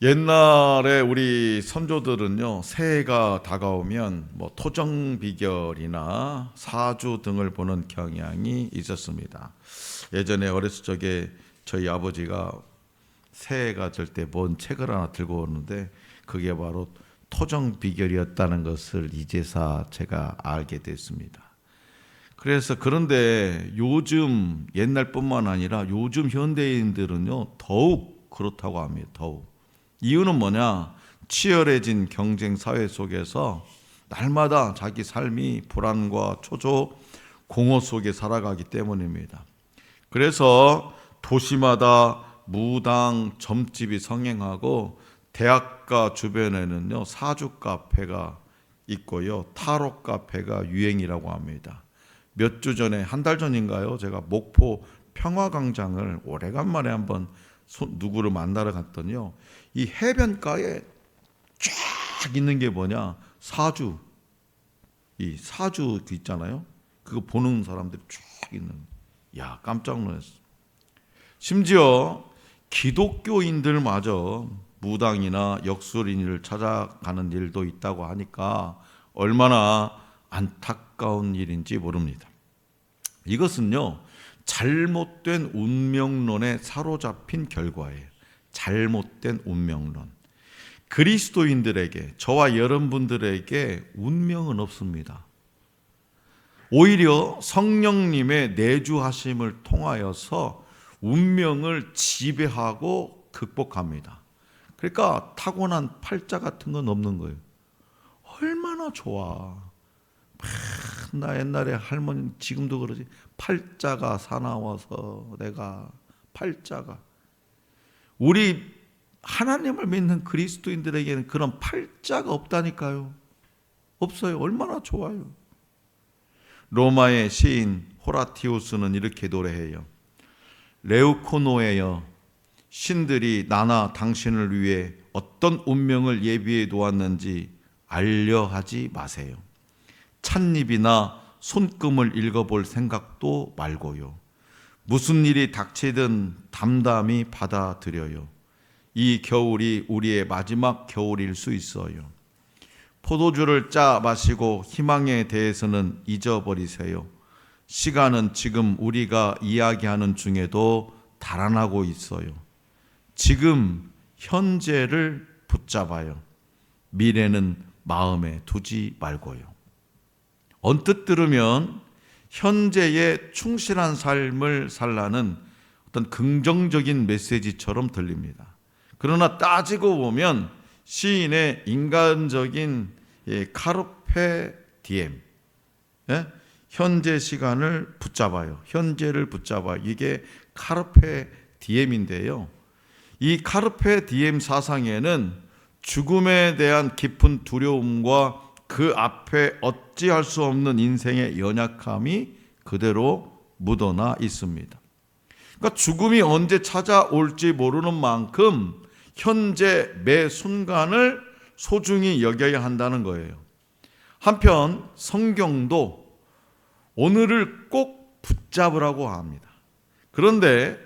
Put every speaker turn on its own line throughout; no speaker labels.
옛날에 우리 선조들은요 새해가 다가오면 뭐 토정 비결이나 사주 등을 보는 경향이 있었습니다. 예전에 어렸을 적에 저희 아버지가 새해가 될 때 뭔 책을 하나 들고 오는데 그게 바로 토정 비결이었다는 것을 이제사 제가 알게 됐습니다. 그래서 그런데 요즘 옛날뿐만 아니라 요즘 현대인들은요 더욱 그렇다고 합니다. 더욱 이유는 뭐냐? 치열해진 경쟁 사회 속에서 날마다 자기 삶이 불안과 초조, 공허 속에 살아가기 때문입니다. 그래서 도시마다 무당 점집이 성행하고 대학가 주변에는요 사주 카페가 있고요 타로 카페가 유행이라고 합니다. 몇 주 전에 한 달 전인가요? 제가 목포 평화광장을 오래간만에 한번 손- 누구를 만나러 갔더니요. 이 해변가에 쫙 있는 게 뭐냐? 사주. 이 사주 그 있잖아요. 그거 보는 사람들이 쫙 있는. 야, 깜짝 놀랐어. 심지어 기독교인들마저 무당이나 역술인을 찾아가는 일도 있다고 하니까 얼마나 안타까운 일인지 모릅니다. 이것은요, 잘못된 운명론에 사로잡힌 결과예요. 잘못된 운명론. 그리스도인들에게, 저와 여러분들에게 운명은 없습니다. 오히려 성령님의 내주하심을 통하여서 운명을 지배하고 극복합니다. 그러니까 타고난 팔자 같은 건 없는 거예요. 얼마나 좋아. 나 옛날에 할머니 지금도 그러지 팔자가 사나워서 내가 팔자가 우리 하나님을 믿는 그리스도인들에게는 그런 팔자가 없다니까요. 없어요. 얼마나 좋아요. 로마의 시인 호라티우스는 이렇게 노래해요. 레우코노에여 신들이 나나 당신을 위해 어떤 운명을 예비해 놓았는지 알려 하지 마세요. 찻잎이나 손금을 읽어볼 생각도 말고요. 무슨 일이 닥치든 담담히 받아들여요. 이 겨울이 우리의 마지막 겨울일 수 있어요. 포도주를 짜 마시고 희망에 대해서는 잊어버리세요. 시간은 지금 우리가 이야기하는 중에도 달아나고 있어요. 지금 현재를 붙잡아요. 미래는 마음에 두지 말고요. 언뜻 들으면 현재에 충실한 삶을 살라는 어떤 긍정적인 메시지처럼 들립니다. 그러나 따지고 보면 시인의 인간적인 예, 카르페 디엠, 예? 현재 시간을 붙잡아요. 현재를 붙잡아. 이게 카르페 디엠인데요. 이 카르페 디엠 사상에는 죽음에 대한 깊은 두려움과 그 앞에 어찌할 수 없는 인생의 연약함이 그대로 묻어나 있습니다. 그러니까 죽음이 언제 찾아올지 모르는 만큼 현재 매 순간을 소중히 여겨야 한다는 거예요. 한편 성경도 오늘을 꼭 붙잡으라고 합니다. 그런데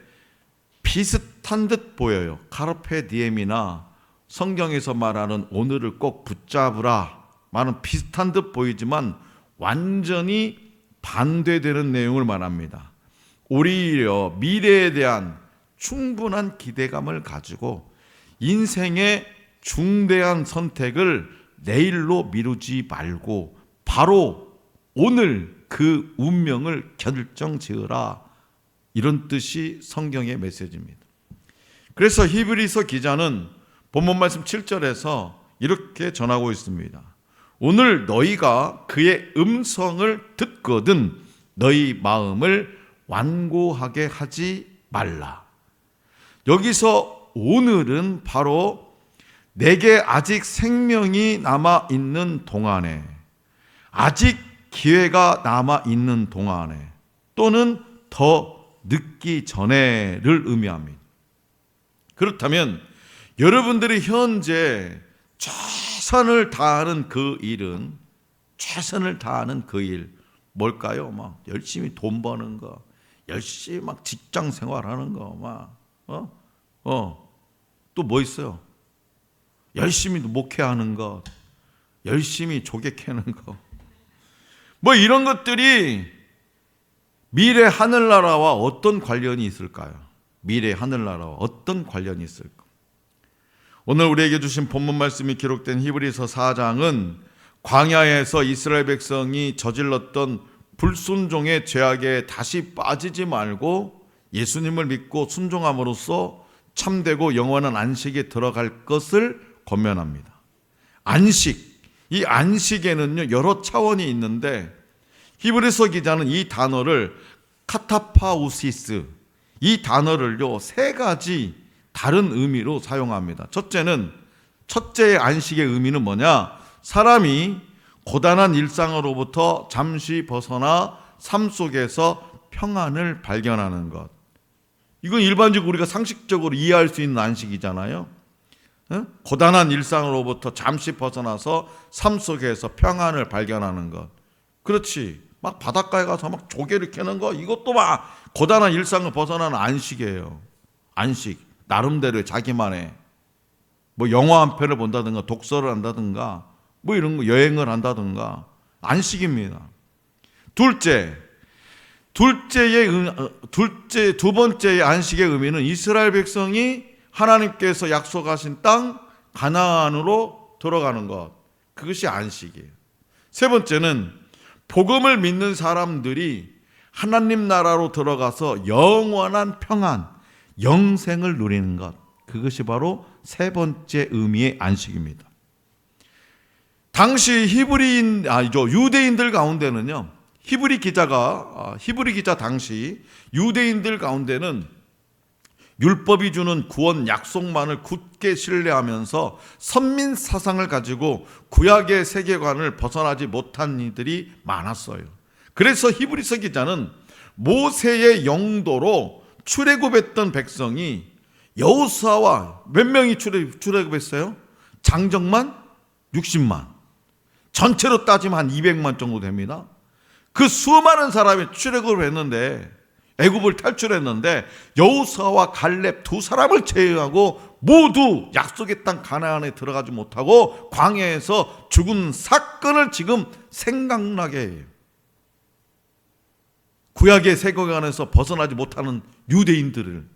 비슷한 듯 보여요. 카르페 디엠이나 성경에서 말하는 오늘을 꼭 붙잡으라 말은 비슷한 듯 보이지만 완전히 반대되는 내용을 말합니다. 오히려 미래에 대한 충분한 기대감을 가지고 인생의 중대한 선택을 내일로 미루지 말고 바로 오늘 그 운명을 결정 지으라 이런 뜻이 성경의 메시지입니다. 그래서 히브리서 기자는 본문 말씀 7절에서 이렇게 전하고 있습니다. 오늘 너희가 그의 음성을 듣거든 너희 마음을 완고하게 하지 말라. 여기서 오늘은 바로 내게 아직 생명이 남아 있는 동안에 아직 기회가 남아 있는 동안에 또는 더 늦기 전에를 의미합니다. 그렇다면 여러분들이 현재 최선을 다하는 그 일은 최선을 다하는 그 일 뭘까요? 막 열심히 돈 버는 거, 열심히 막 직장 생활하는 거, 막 어, 어, 또 뭐 있어요? 열심히 목회하는 것, 열심히 조개 캐는 것, 뭐 이런 것들이 미래 하늘나라와 어떤 관련이 있을까요? 미래 하늘나라와 어떤 관련이 있을까? 오늘 우리에게 주신 본문 말씀이 기록된 히브리서 4장은 광야에서 이스라엘 백성이 저질렀던 불순종의 죄악에 다시 빠지지 말고 예수님을 믿고 순종함으로써 참되고 영원한 안식에 들어갈 것을 권면합니다. 안식, 이 안식에는요 여러 차원이 있는데 히브리서 기자는 이 단어를 카타파우시스 이 단어를요 세 가지 다른 의미로 사용합니다. 첫째는 첫째의 안식의 의미는 뭐냐? 사람이 고단한 일상으로부터 잠시 벗어나 삶 속에서 평안을 발견하는 것. 이건 일반적으로 우리가 상식적으로 이해할 수 있는 안식이잖아요. 어? 고단한 일상으로부터 잠시 벗어나서 삶 속에서 평안을 발견하는 것. 그렇지. 막 바닷가에 가서 막 조개를 캐는 거 이것도 막 고단한 일상을 벗어나는 안식이에요. 안식. 나름대로의 자기만의 뭐 영화 한 편을 본다든가 독서를 한다든가 뭐 이런 거 여행을 한다든가 안식입니다. 둘째, 둘째의 어, 둘째 두 번째의 안식의 의미는 이스라엘 백성이 하나님께서 약속하신 땅 가나안으로 들어가는 것. 그것이 안식이에요. 세 번째는 복음을 믿는 사람들이 하나님 나라로 들어가서 영원한 평안, 영생을 누리는 것. 그것이 바로 세 번째 의미의 안식입니다. 당시 히브리인 아니죠 유대인들 가운데는요 히브리 기자가 아, 히브리 기자 당시 유대인들 가운데는 율법이 주는 구원 약속만을 굳게 신뢰하면서 선민 사상을 가지고 구약의 세계관을 벗어나지 못한 이들이 많았어요. 그래서 히브리서 기자는 모세의 영도로 출애굽했던 백성이 여호수아와 몇 명이 출애, 출애굽했어요? 장정만 60만. 전체로 따지면 한 200만 정도 됩니다. 그 수많은 사람이 출애굽을 했는데 애굽을 탈출했는데 여호수아와 갈렙 두 사람을 제외하고 모두 약속의 땅 가나안에 들어가지 못하고 광야에서 죽은 사건을 지금 생각나게 해요. 구약의 세계관에서 벗어나지 못하는 유대인들을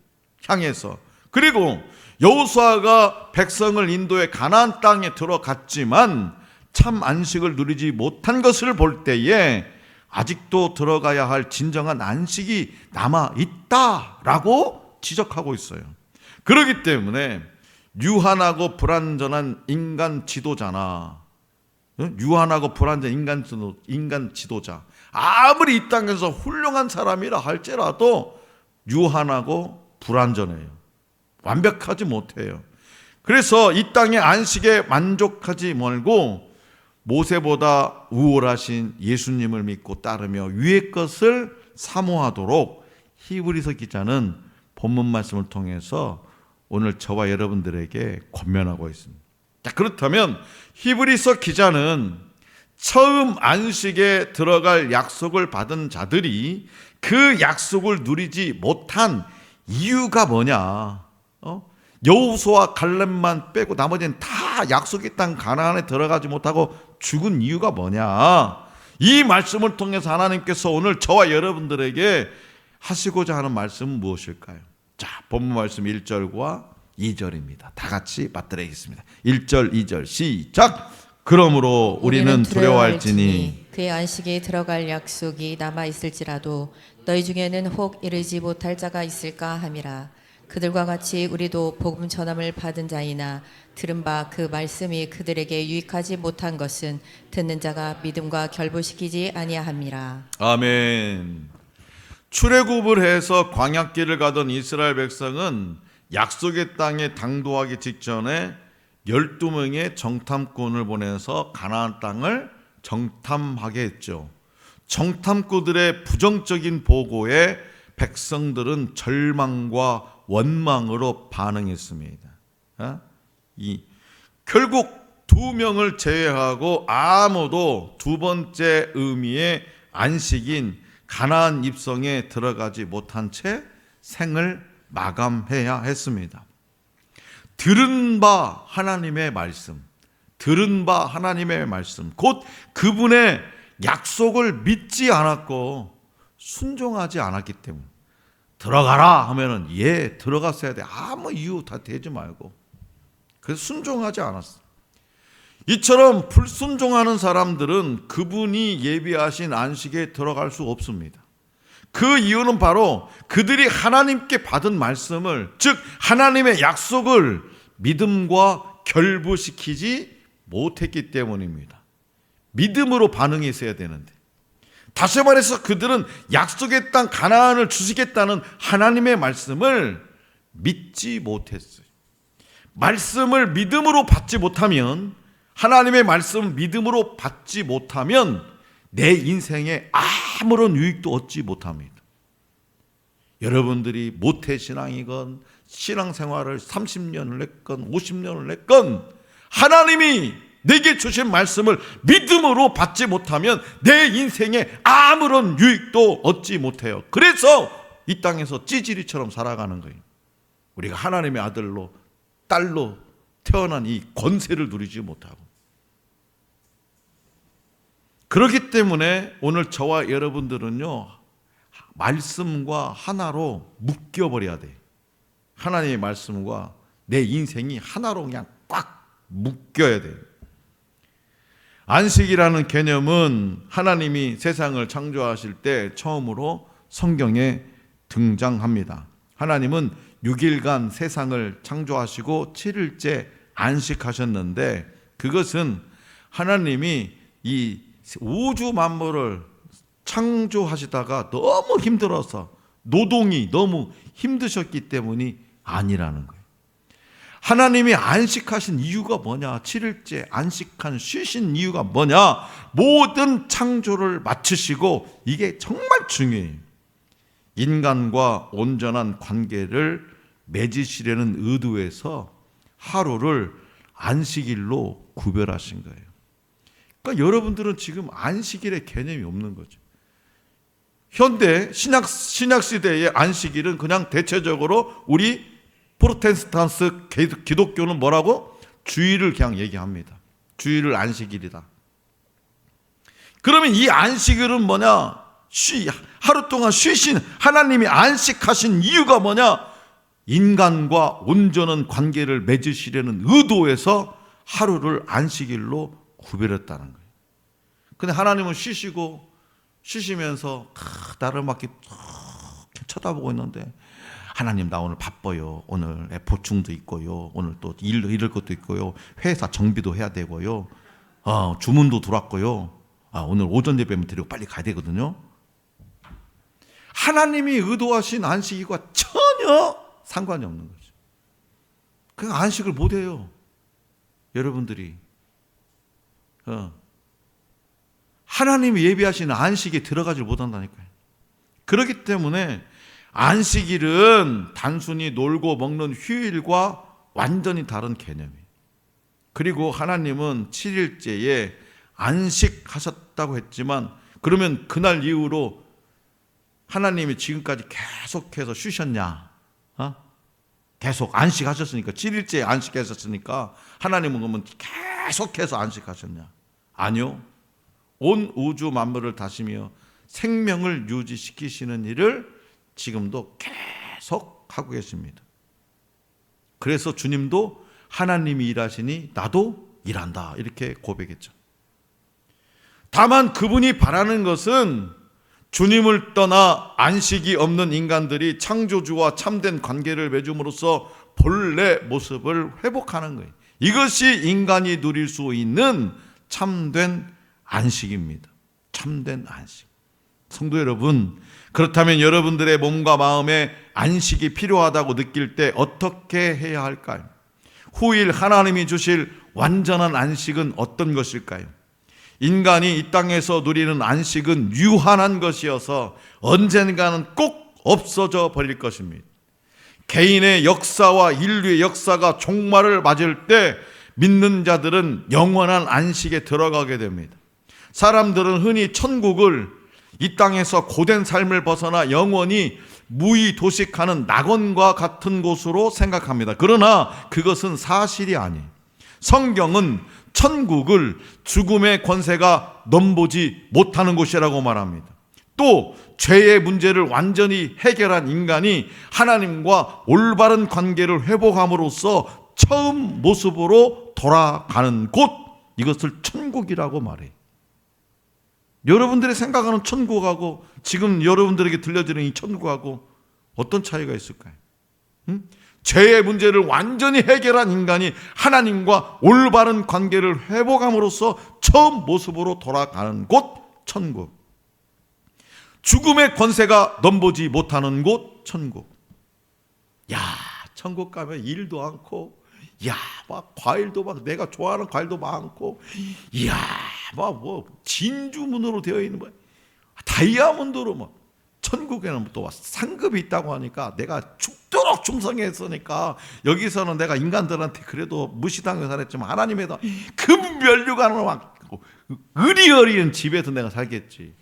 향해서 그리고 여호수아가 백성을 인도해 가나안 땅에 들어갔지만 참 안식을 누리지 못한 것을 볼 때에 아직도 들어가야 할 진정한 안식이 남아 있다라고 지적하고 있어요. 그렇기 때문에 유한하고 불완전한 인간 지도자나 유한하고 불완전 인간 인간 지도자 아무리 이 땅에서 훌륭한 사람이라 할지라도 유한하고 불완전해요. 완벽하지 못해요. 그래서 이 땅의 안식에 만족하지 말고 모세보다 우월하신 예수님을 믿고 따르며 위의 것을 사모하도록 히브리서 기자는 본문 말씀을 통해서 오늘 저와 여러분들에게 권면하고 있습니다. 자, 그렇다면 히브리서 기자는 처음 안식에 들어갈 약속을 받은 자들이 그 약속을 누리지 못한 이유가 뭐냐? 어? 여호수와 갈렙만 빼고 나머지는 다 약속의 땅 가나안에 들어가지 못하고 죽은 이유가 뭐냐? 이 말씀을 통해서 하나님께서 오늘 저와 여러분들에게 하시고자 하는 말씀은 무엇일까요? 자, 본문 말씀 1절과 2절입니다. 다 같이 맞들어야겠습니다. 1절, 2절 시작. 그러므로 우리는 두려워할지니
그의 안식에 들어갈 약속이 남아 있을지라도 너희 중에는 혹 이르지 못할 자가 있을까 함이라 그들과 같이 우리도 복음 전함을 받은 자이나 들은 바 그 말씀이 그들에게 유익하지 못한 것은 듣는 자가 믿음과 결부시키지 아니하함이라
아멘. 출애굽을 해서 광야길을 가던 이스라엘 백성은 약속의 땅에 당도하기 직전에 12명의 정탐꾼을 보내서 가나안 땅을 정탐하게 했죠. 정탐꾼들의 부정적인 보고에 백성들은 절망과 원망으로 반응했습니다. 어? 이 결국 두 명을 제외하고 아무도 두 번째 의미의 안식인 가나안 입성에 들어가지 못한 채 생을 마감해야 했습니다. 들은 바 하나님의 말씀, 들은 바 하나님의 말씀, 곧 그분의 약속을 믿지 않았고 순종하지 않았기 때문. 들어가라 하면은 예 들어갔어야 돼 아무 이유 다 대지 말고 그래서 순종하지 않았어. 이처럼 불순종하는 사람들은 그분이 예비하신 안식에 들어갈 수 없습니다. 그 이유는 바로 그들이 하나님께 받은 말씀을 즉 하나님의 약속을 믿음과 결부시키지 못했기 때문입니다. 믿음으로 반응했어야 되는데 다시 말해서 그들은 약속의 땅 가나안을 주시겠다는 하나님의 말씀을 믿지 못했어요. 말씀을 믿음으로 받지 못하면 하나님의 말씀 믿음으로 받지 못하면 내 인생에 아무런 유익도 얻지 못합니다. 여러분들이 모태 신앙이건 신앙생활을 30년을 했건 50년을 했건 하나님이 내게 주신 말씀을 믿음으로 받지 못하면 내 인생에 아무런 유익도 얻지 못해요. 그래서 이 땅에서 찌질이처럼 살아가는 거예요. 우리가 하나님의 아들로 딸로 태어난 이 권세를 누리지 못하고 그렇기 때문에 오늘 저와 여러분들은요 말씀과 하나로 묶여버려야 돼. 하나님의 말씀과 내 인생이 하나로 그냥 꽉 묶여야 돼요. 안식이라는 개념은 하나님이 세상을 창조하실 때 처음으로 성경에 등장합니다. 하나님은 6일간 세상을 창조하시고 7일째 안식하셨는데 그것은 하나님이 이 우주 만물을 창조하시다가 너무 힘들어서 노동이 너무 힘드셨기 때문이 아니라는 거예요. 하나님이 안식하신 이유가 뭐냐? 7일째 안식한 쉬신 이유가 뭐냐? 모든 창조를 마치시고 이게 정말 중요해요. 인간과 온전한 관계를 맺으시려는 의도에서 하루를 안식일로 구별하신 거예요. 그러니까 여러분들은 지금 안식일의 개념이 없는 거죠. 현대 신약 신약 시대의 안식일은 그냥 대체적으로 우리 프로테스탄트 기독교는 뭐라고 주일을 그냥 얘기합니다. 주일을 안식일이다. 그러면 이 안식일은 뭐냐? 쉬 하루 동안 쉬신 하나님이 안식하신 이유가 뭐냐? 인간과 온전한 관계를 맺으시려는 의도에서 하루를 안식일로 구별했다는 거예요. 근데 하나님은 쉬시고 쉬시면서 나를 막 이렇게 쳐다보고 있는데 하나님 나 오늘 바빠요. 오늘 보충도 있고요. 오늘 또 일, 잃을 것도 있고요. 회사 정비도 해야 되고요. 어, 주문도 들어왔고요. 아, 오늘 오전 예배면 드리고 빨리 가야 되거든요. 하나님이 의도하신 안식일과 전혀 상관이 없는 거죠. 그 안식을 못 해요. 여러분들이. 어. 하나님이 예비하신 안식에 들어가지 못한다니까요. 그렇기 때문에 안식일은 단순히 놀고 먹는 휴일과 완전히 다른 개념이에요. 그리고 하나님은 7일째에 안식하셨다고 했지만 그러면 그날 이후로 하나님이 지금까지 계속해서 쉬셨냐? 어? 계속 안식하셨으니까 7일째 안식하셨으니까 하나님은 그러면 계속해서 안식하셨냐? 아니요. 온 우주 만물을 다시며 생명을 유지시키시는 일을 지금도 계속 하고 계십니다. 그래서 주님도 하나님이 일하시니 나도 일한다. 이렇게 고백했죠. 다만 그분이 바라는 것은 주님을 떠나 안식이 없는 인간들이 창조주와 참된 관계를 맺음으로써 본래 모습을 회복하는 거예요. 이것이 인간이 누릴 수 있는 참된 안식입니다. 참된 안식. 성도 여러분, 그렇다면 여러분들의 몸과 마음에 안식이 필요하다고 느낄 때 어떻게 해야 할까요? 후일 하나님이 주실 완전한 안식은 어떤 것일까요? 인간이 이 땅에서 누리는 안식은 유한한 것이어서 언젠가는 꼭 없어져 버릴 것입니다. 개인의 역사와 인류의 역사가 종말을 맞을 때 믿는 자들은 영원한 안식에 들어가게 됩니다. 사람들은 흔히 천국을 이 땅에서 고된 삶을 벗어나 영원히 무의 도식하는 낙원과 같은 곳으로 생각합니다. 그러나 그것은 사실이 아니. 성경은 천국을 죽음의 권세가 넘보지 못하는 곳이라고 말합니다. 또 죄의 문제를 완전히 해결한 인간이 하나님과 올바른 관계를 회복함으로써 처음 모습으로 돌아가는 곳 이것을 천국이라고 말해요. 여러분들이 생각하는 천국하고 지금 여러분들에게 들려지는 이 천국하고 어떤 차이가 있을까요? 응? 죄의 문제를 완전히 해결한 인간이 하나님과 올바른 관계를 회복함으로써 처음 모습으로 돌아가는 곳 천국. 죽음의 권세가 넘보지 못하는 곳 천국. 야, 천국 가면 일도 많고, 야, 막 과일도 막 내가 좋아하는 과일도 많고, 이야, 막 뭐 진주 문으로 되어 있는 뭐 다이아몬드로 뭐 천국에는 또 상급이 있다고 하니까 내가 죽도록 충성했으니까 여기서는 내가 인간들한테 그래도 무시당해 살았지만 하나님에다 금면류관으로 막 의리어리는 집에서 내가 살겠지.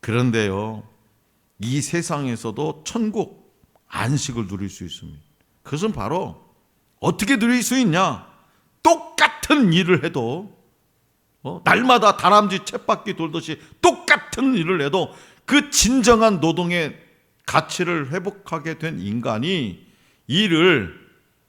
그런데요, 이 세상에서도 천국 안식을 누릴 수 있습니다. 그것은 바로 어떻게 누릴 수 있냐? 똑같은 일을 해도 어? 날마다 다람쥐 쳇바퀴 돌듯이 똑같은 일을 해도 그 진정한 노동의 가치를 회복하게 된 인간이 일을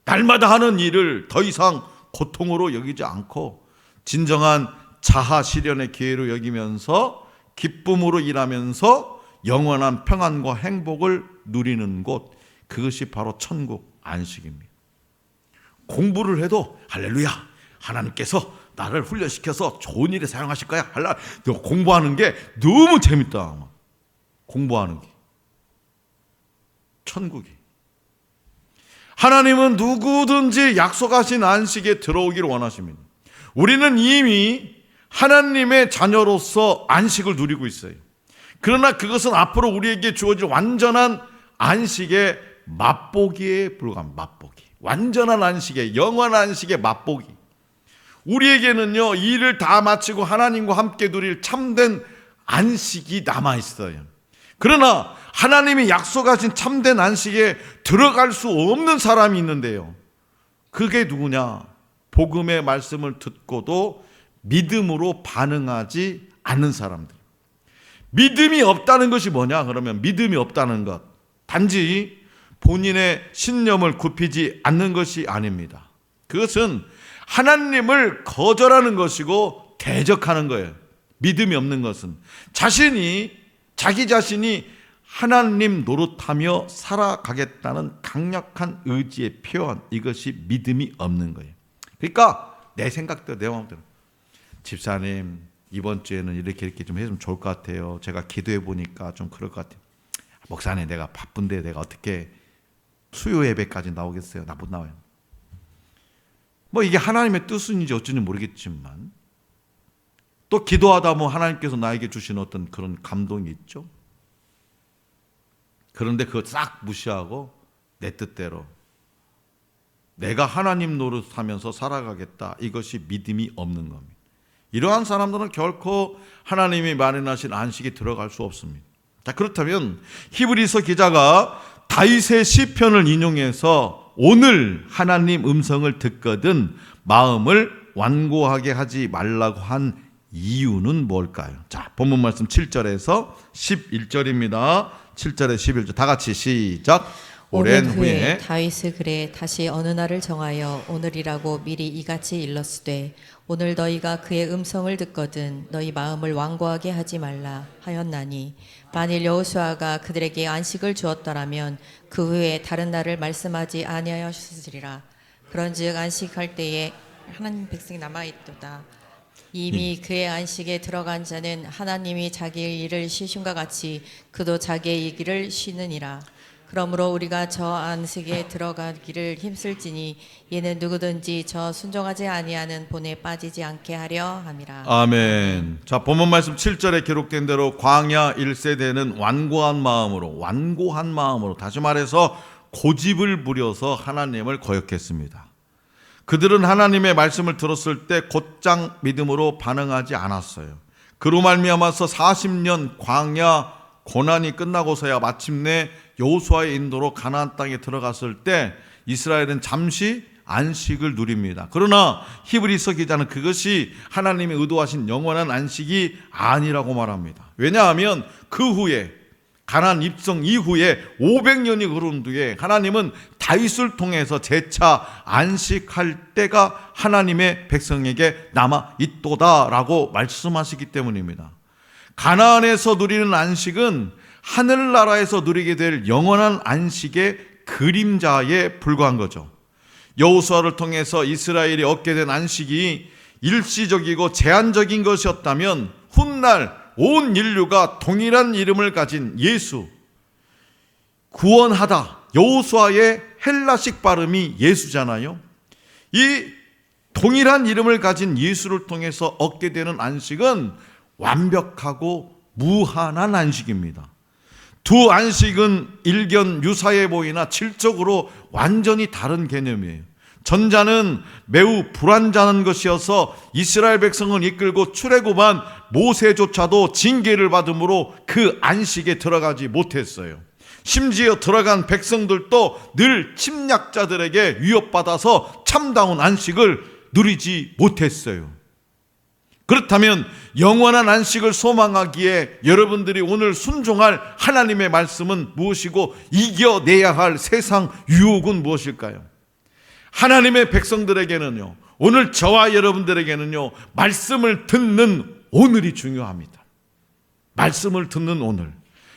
날마다 하는 일을 더 이상 고통으로 여기지 않고 진정한 자아 실현의 기회로 여기면서 기쁨으로 일하면서 영원한 평안과 행복을 누리는 곳 그것이 바로 천국 안식입니다. 공부를 해도 할렐루야 하나님께서 나를 훈련시켜서 좋은 일에 사용하실 거야. 할라 공부하는 게 너무 재밌다. 공부하는 게 천국이 하나님은 누구든지 약속하신 안식에 들어오기를 원하십니다. 우리는 이미 하나님의 자녀로서 안식을 누리고 있어요. 그러나 그것은 앞으로 우리에게 주어질 완전한 안식의 맛보기에 불과한 맛보기. 완전한 안식의 영원한 안식의 맛보기. 우리에게는요 일을 다 마치고 하나님과 함께 누릴 참된 안식이 남아 있어요. 그러나 하나님이 약속하신 참된 안식에 들어갈 수 없는 사람이 있는데요. 그게 누구냐? 복음의 말씀을 듣고도 믿음으로 반응하지 않는 사람들. 믿음이 없다는 것이 뭐냐? 그러면 믿음이 없다는 것. 단지 본인의 신념을 굽히지 않는 것이 아닙니다. 그것은 하나님을 거절하는 것이고 대적하는 거예요. 믿음이 없는 것은 자신이 자기 자신이 하나님 노릇하며 살아가겠다는 강력한 의지의 표현 이것이 믿음이 없는 거예요. 그러니까 내 생각대로 내 마음대로 집사님 이번 주에는 이렇게 이렇게 좀 해주면 좋을 것 같아요. 제가 기도해 보니까 좀 그럴 것 같아요. 목사님 내가 바쁜데 내가 어떻게 수요 예배까지 나오겠어요? 나 못 나와요. 뭐 이게 하나님의 뜻인지 어쩐지 모르겠지만 또 기도하다 뭐 하나님께서 나에게 주신 어떤 그런 감동이 있죠. 그런데 그거 싹 무시하고 내 뜻대로 내가 하나님 노릇하면서 살아가겠다. 이것이 믿음이 없는 겁니다. 이러한 사람들은 결코 하나님이 마련하신 안식에 들어갈 수 없습니다. 자, 그렇다면 히브리서 기자가 다윗의 시편을 인용해서 오늘 하나님 음성을 듣거든 마음을 완고하게 하지 말라고 한 이유는 뭘까요? 자, 본문 말씀 7절에서 11절입니다. 7절에 11절 다 같이 시작. 오랜 후에
다윗을 그래 다시 어느 날을 정하여 오늘이라고 미리 이같이 일렀으되 오늘 너희가 그의 음성을 듣거든 너희 마음을 완고하게 하지 말라 하였나니 만일 여호수아가 그들에게 안식을 주었더라면 그 후에 다른 날을 말씀하지 아니하였으리라. 그런즉 안식할 때에 하나님 백성이 남아 있도다. 이미 그의 안식에 들어간 자는 하나님이 자기의 일을 쉬심과 같이 그도 자기의 일을 쉬느니라. 그러므로 우리가 저 안식에 들어가기를 힘쓸지니 이는 누구든지 저 순종하지 아니하는 본에 빠지지 않게 하려 함이라.
아멘. 자, 본문 말씀 7절에 기록된 대로 광야 1세대는 완고한 마음으로 완고한 마음으로 다시 말해서 고집을 부려서 하나님을 거역했습니다. 그들은 하나님의 말씀을 들었을 때 곧장 믿음으로 반응하지 않았어요. 그로 말미암아서 40년 광야 고난이 끝나고서야 마침내 여호수아의 인도로 가나안 땅에 들어갔을 때 이스라엘은 잠시 안식을 누립니다. 그러나 히브리서 기자는 그것이 하나님이 의도하신 영원한 안식이 아니라고 말합니다. 왜냐하면 그 후에 가난 입성 이후에 500년이 흐른 뒤에 하나님은 다윗을 통해서 재차 안식할 때가 하나님의 백성에게 남아 있도다라고 말씀하시기 때문입니다. 가나안에서 누리는 안식은 하늘나라에서 누리게 될 영원한 안식의 그림자에 불과한 거죠. 여호수아를 통해서 이스라엘이 얻게 된 안식이 일시적이고 제한적인 것이었다면 훗날 온 인류가 동일한 이름을 가진 예수 구원하다 여호수아의 헬라식 발음이 예수잖아요. 이 동일한 이름을 가진 예수를 통해서 얻게 되는 안식은 완벽하고 무한한 안식입니다. 두 안식은 일견 유사해 보이나 질적으로 완전히 다른 개념이에요. 전자는 매우 불완전한 것이어서 이스라엘 백성을 이끌고 출애굽한 모세조차도 징계를 받음으로 그 안식에 들어가지 못했어요. 심지어 들어간 백성들도 늘 침략자들에게 위협받아서 참다운 안식을 누리지 못했어요. 그렇다면 영원한 안식을 소망하기에 여러분들이 오늘 순종할 하나님의 말씀은 무엇이고 이겨내야 할 세상 유혹은 무엇일까요? 하나님의 백성들에게는요, 오늘 저와 여러분들에게는요, 말씀을 듣는 오늘이 중요합니다. 말씀을 듣는 오늘.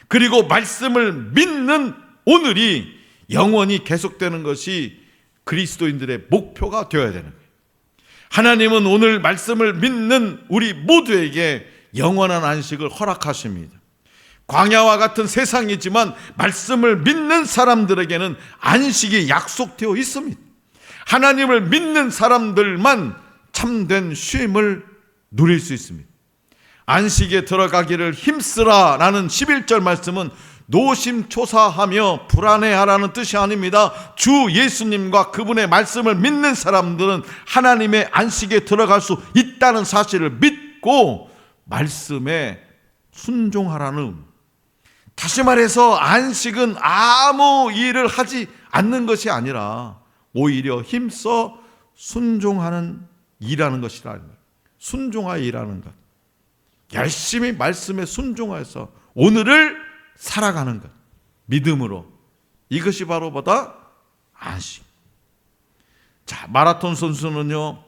그리고 말씀을 믿는 오늘이 영원히 계속되는 것이 그리스도인들의 목표가 되어야 되는 거예요. 하나님은 오늘 말씀을 믿는 우리 모두에게 영원한 안식을 허락하십니다. 광야와 같은 세상이지만 말씀을 믿는 사람들에게는 안식이 약속되어 있습니다. 하나님을 믿는 사람들만 참된 쉼을 누릴 수 있습니다. 안식에 들어가기를 힘쓰라라는 11절 말씀은 노심초사하며 불안해하라는 뜻이 아닙니다. 주 예수님과 그분의 말씀을 믿는 사람들은 하나님의 안식에 들어갈 수 있다는 사실을 믿고 말씀에 순종하라는 다시 말해서 안식은 아무 일을 하지 않는 것이 아니라 오히려 힘써 순종하는 일하는 것이라 순종하여 일하는 것. 열심히 말씀에 순종하여서 오늘을 살아가는 것. 믿음으로. 이것이 바로 보다 안식. 자, 마라톤 선수는요,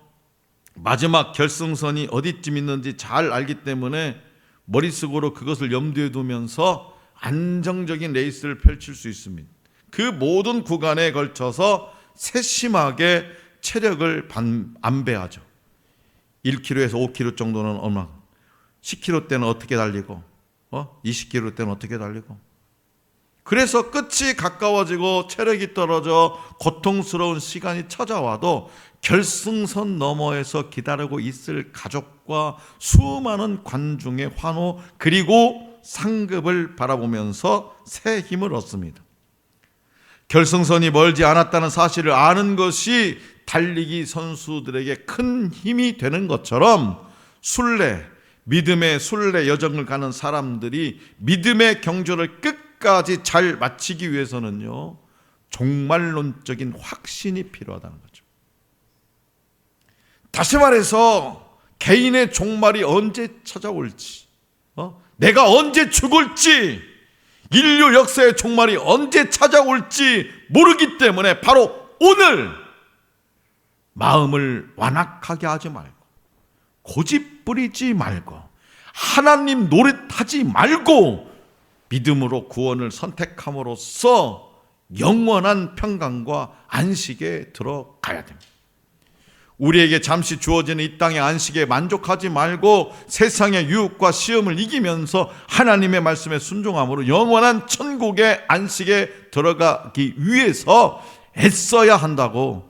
마지막 결승선이 어디쯤 있는지 잘 알기 때문에 머릿속으로 그것을 염두에 두면서 안정적인 레이스를 펼칠 수 있습니다. 그 모든 구간에 걸쳐서 세심하게 체력을 반, 안배하죠. 1km에서 5km 정도는 얼마, 10km 때는 어떻게 달리고, 어? 20km 때는 어떻게 달리고. 그래서 끝이 가까워지고 체력이 떨어져 고통스러운 시간이 찾아와도 결승선 너머에서 기다리고 있을 가족과 수많은 관중의 환호 그리고 상급을 바라보면서 새 힘을 얻습니다. 결승선이 멀지 않았다는 사실을 아는 것이 달리기 선수들에게 큰 힘이 되는 것처럼 순례, 믿음의 순례 여정을 가는 사람들이 믿음의 경주를 끝까지 잘 마치기 위해서는요, 종말론적인 확신이 필요하다는 거죠. 다시 말해서 개인의 종말이 언제 찾아올지, 어? 내가 언제 죽을지, 인류 역사의 종말이 언제 찾아올지 모르기 때문에 바로 오늘 마음을 완악하게 하지 말고 고집 부리지 말고 하나님 노릇하지 말고 믿음으로 구원을 선택함으로써 영원한 평강과 안식에 들어가야 됩니다. 우리에게 잠시 주어지는 이 땅의 안식에 만족하지 말고 세상의 유혹과 시험을 이기면서 하나님의 말씀에 순종함으로 영원한 천국의 안식에 들어가기 위해서 애써야 한다고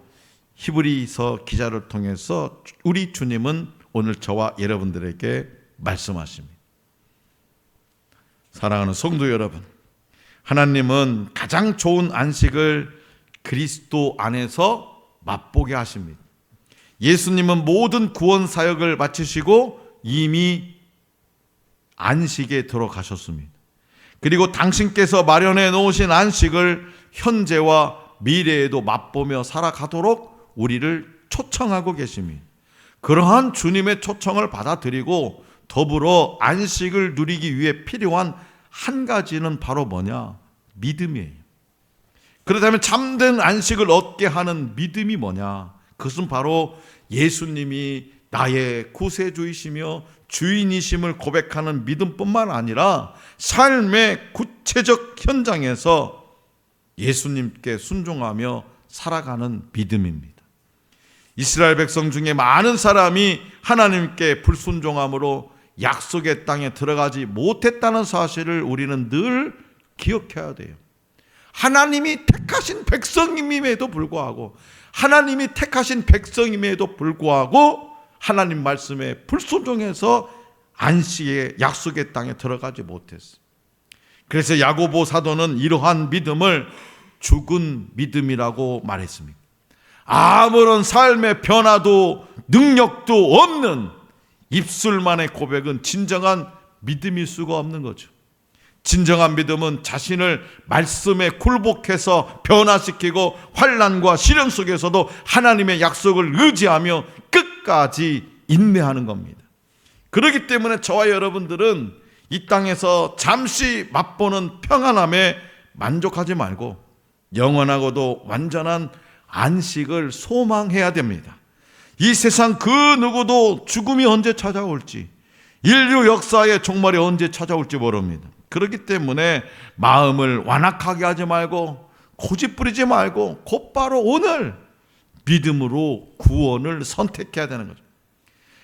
히브리서 기자를 통해서 우리 주님은 오늘 저와 여러분들에게 말씀하십니다. 사랑하는 성도 여러분, 하나님은 가장 좋은 안식을 그리스도 안에서 맛보게 하십니다. 예수님은 모든 구원 사역을 마치시고 이미 안식에 들어가셨습니다. 그리고 당신께서 마련해 놓으신 안식을 현재와 미래에도 맛보며 살아가도록 우리를 초청하고 계십니다. 그러한 주님의 초청을 받아들이고 더불어 안식을 누리기 위해 필요한 한 가지는 바로 뭐냐? 믿음이에요. 그렇다면 참된 안식을 얻게 하는 믿음이 뭐냐? 그것은 바로 예수님이 나의 구세주이시며 주인이심을 고백하는 믿음뿐만 아니라 삶의 구체적 현장에서 예수님께 순종하며 살아가는 믿음입니다. 이스라엘 백성 중에 많은 사람이 하나님께 불순종함으로 약속의 땅에 들어가지 못했다는 사실을 우리는 늘 기억해야 돼요. 하나님이 택하신 백성임에도 불구하고 하나님이 택하신 백성임에도 불구하고 하나님 말씀에 불순종해서 안식의 약속의 땅에 들어가지 못했어. 그래서 야고보 사도는 이러한 믿음을 죽은 믿음이라고 말했습니다. 아무런 삶의 변화도 능력도 없는 입술만의 고백은 진정한 믿음일 수가 없는 거죠. 진정한 믿음은 자신을 말씀에 굴복해서 변화시키고 환란과 시련 속에서도 하나님의 약속을 의지하며 끝까지 인내하는 겁니다. 그렇기 때문에 저와 여러분들은 이 땅에서 잠시 맛보는 평안함에 만족하지 말고 영원하고도 완전한 안식을 소망해야 됩니다. 이 세상 그 누구도 죽음이 언제 찾아올지, 인류 역사의 종말이 언제 찾아올지 모릅니다. 그렇기 때문에 마음을 완악하게 하지 말고 고집 부리지 말고 곧바로 오늘 믿음으로 구원을 선택해야 되는 거죠.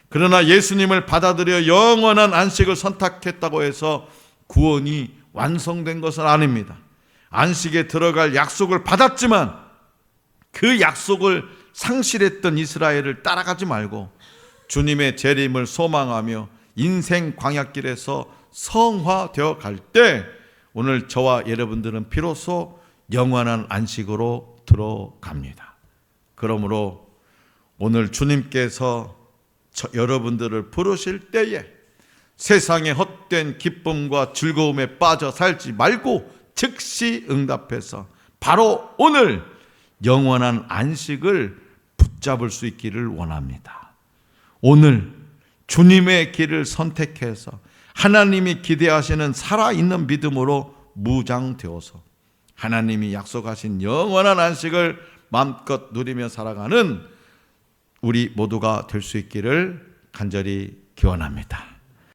그러나 예수님을 받아들여 영원한 안식을 선택했다고 해서 구원이 완성된 것은 아닙니다. 안식에 들어갈 약속을 받았지만 그 약속을 상실했던 이스라엘을 따라가지 말고 주님의 재림을 소망하며 인생 광약길에서 성화되어 갈 때 오늘 저와 여러분들은 비로소 영원한 안식으로 들어갑니다. 그러므로 오늘 주님께서 저- 여러분들을 부르실 때에 세상의 헛된 기쁨과 즐거움에 빠져 살지 말고 즉시 응답해서 바로 오늘 영원한 안식을 붙잡을 수 있기를 원합니다. 오늘 주님의 길을 선택해서 하나님이 기대하시는 살아있는 믿음으로 무장되어서 하나님이 약속하신 영원한 안식을 마음껏 누리며 살아가는 우리 모두가 될 수 있기를 간절히 기원합니다.